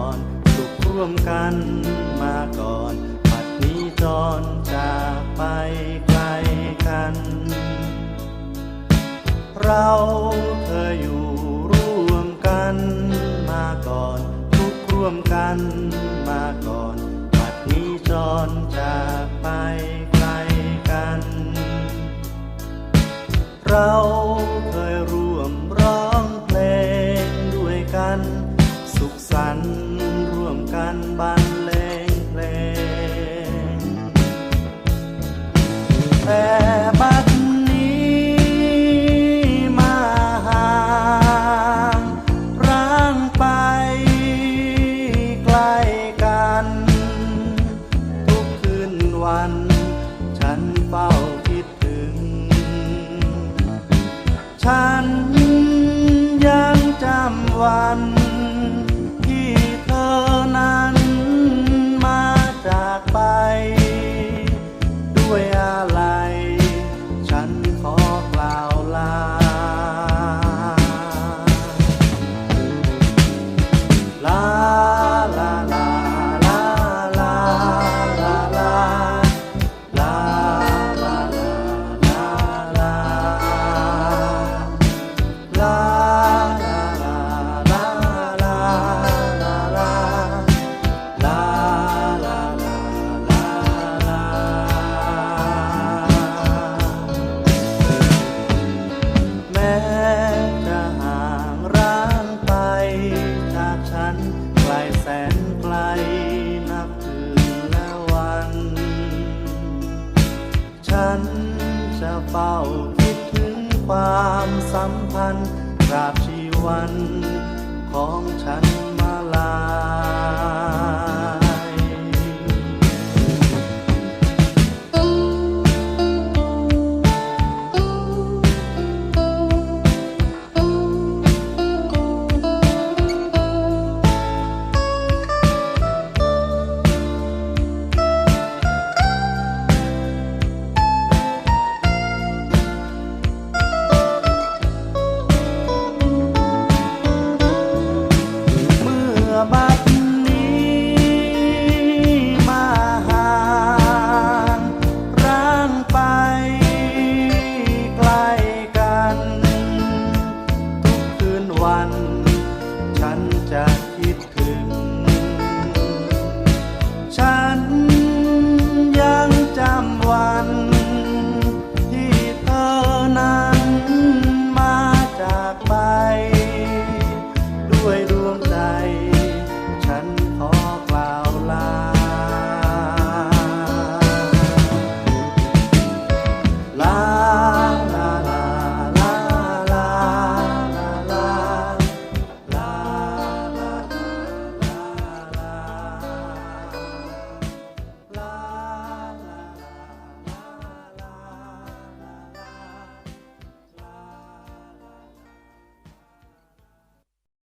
อน สุขร่วมกันมาก่อนปัดนี้จรจากไปไกลกัน เราเคยอยู่ร่วมกันมาก่อน ทุกข์ร่วมกันมาก่อนปัดนี้จรจากไปไกลกัน เราันบัน ฉันจะเฝ้าคิดถึงความสัมพันธ์ตราบชีวันของฉันมาลา จะคิดถึง ฉันยังจำวัน ที่เธอนั้นมาจากไป ด้วยดวงใจ